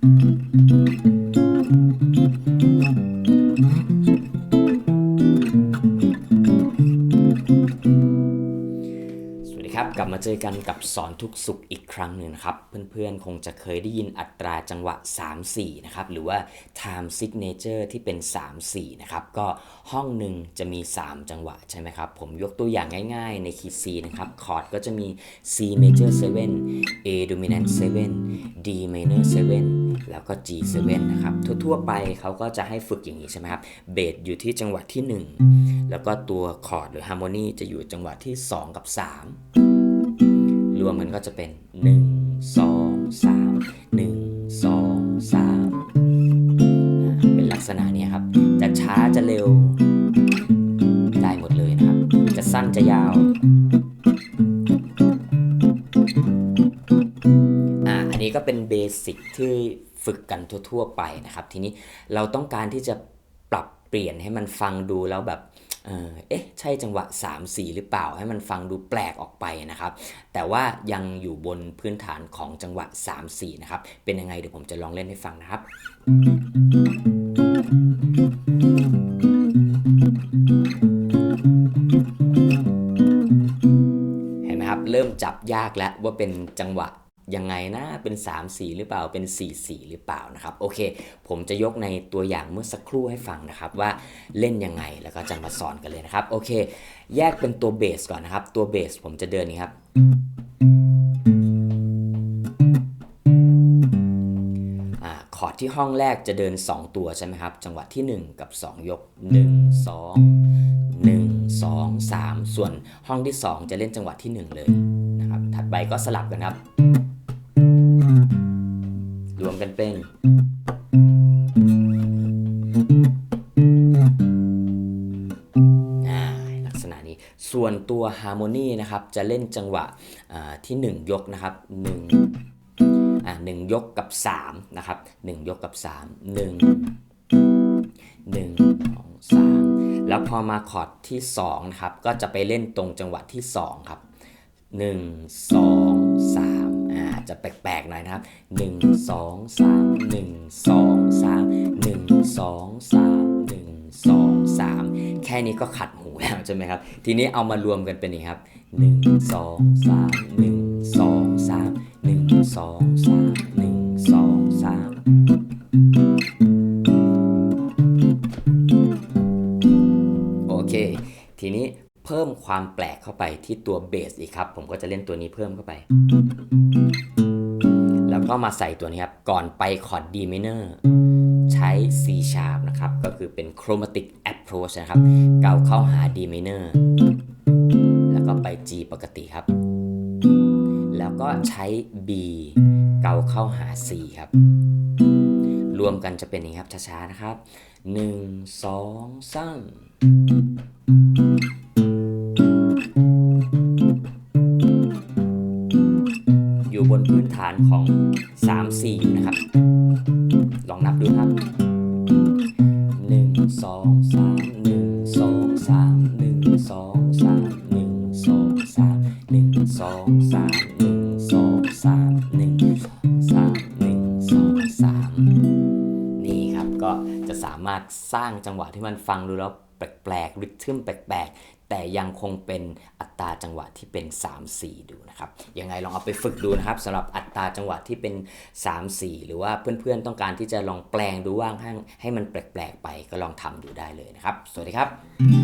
Thank you. ครับ กลับมาเจอกันกับสอนทุกสุขอีกครั้งหนึ่งนะครับ เพื่อนๆ คงจะเคยได้ยินอัตราจังหวะ 3-4 นะครับ หรือว่า time signature ที่เป็น 3-4 นะครับ ก็ห้องหนึ่งจะมี 3 จังหวะใช่ไหมครับ ผมยกตัวอย่างง่ายๆ ในคีย์ C นะครับ คอร์ดก็จะมี C major 7 A dominant 7 D minor 7 แล้วก็ G 7นะครับ ทั่วๆ ไปเขาก็จะให้ฝึกอย่างนี้ใช่ไหมครับ เบสอยู่ที่จังหวะที่ 1 แล้วก็ตัวคอร์ดหรือฮาร์โมนีจะอยู่จังหวะที่ 2 กับ 3 รวมมันก็จะเป็น 1 2 3 1 2 3อ่าเป็นลักษณะนี้ครับ จะช้าจะเร็ว ได้หมดเลยนะครับ จะสั้นจะยาวอ่าอันนี้ก็เป็นเบสิกที่ฝึกกันทั่ว ๆ ไปนะครับ ทีนี้เราต้องการที่จะปรับเปลี่ยนให้มันฟังดูแล้วแบบ เออเอ๊ะ ใช่จังหวะ 3 4 หรือเปล่า ให้มันฟังดูแปลกออกไปนะครับ แต่ว่ายังอยู่บนพื้นฐานของจังหวะ 3 4 นะครับ เป็นยังไงเดี๋ยวผมจะลองเล่นให้ฟังนะครับ เห็นไหมครับ เริ่มจับยากแล้วว่าเป็นจังหวะ ยังไงนะเป็น3 4หรือเปล่าเป็น4 4หรือเปล่านะครับโอเค ผมจะยกในตัวอย่างเมื่อสักครู่ให้ฟังนะครับว่าเล่นยังไงแล้วก็จะมาสอนกันเลยนะครับโอเค แยกเป็นตัวเบสก่อนนะครับ ตัวเบสผมจะเดินนี้ครับคอร์ดที่ห้องแรกจะเดิน 2 ตัวใช่ไหมครับ จังหวะที่ 1 กับ 2 ยก 1 2 1 2 3 ส่วนห้องที่ 2 จะเล่นจังหวะที่ 1 เลยนะครับ ถัดไปก็สลับกันครับ รวมกันลักษณะนี้ ส่วนตัวฮาร์โมนีนะครับ จะเล่นจังหวะอ่าที่ 1 ยกนะครับ1อ่าหนึ่งยกกับ3นะครับ1ยกกับ 3 1 1 2 3 แล้วพอมาคอร์ดที่2นะครับ ก็จะไปเล่นตรงจังหวะที่ 2 ครับ 1 2 3อ่า จะแปลกๆหน่อยนะครับ 1 2 3 1 2 3 1 2 3 1 2 3 แค่นี้ก็ขัดหูแล้วใช่ไหมครับ ทีนี้เอามารวมกันเป็นอย่างนี้ครับ 1 2 3 1 2 3 1 2 3 1 2 3โอเคทีนี้เพิ่มความแปลกเข้าไปที่ตัวเบสอีกครับ ผมก็จะเล่นตัวนี้เพิ่มเข้าไป ก็มาใส่ตัวนี้ครับ ก่อนไปคอร์ด D minor ใช้ C sharp นะครับ ก็คือเป็น chromatic approach นะครับ เกาเข้าหา D minor แล้วก็ไป G ปกติครับ แล้วก็ใช้ B เกาเข้าหา C ครับ รวมกันจะเป็นอย่างนี้ครับช้าๆนะครับ 1 2 3 ของ 3 4นะครับ ลองนับดูครับ 1 2 3 1 2 3 1 2 3 1 2 3 1 2 3 1 2 3 1 3 1 2 3 นี่ครับก็จะสามารถสร้างจังหวะที่มันฟังดูแล้วแปลกๆริทึมแปลกๆ แต่ยังคงเป็นอัตราจังหวะที่เป็น 3-4 ดูนะครับยังไงลองเอาไปฝึกดูนะครับสำหรับอัตราจังหวะที่เป็น 3-4 หรือว่าเพื่อนๆต้องการที่จะลองแปลงดูว่างให้ให้มันแปลกๆไปก็ลองทำดูได้เลยนะครับ สวัสดีครับ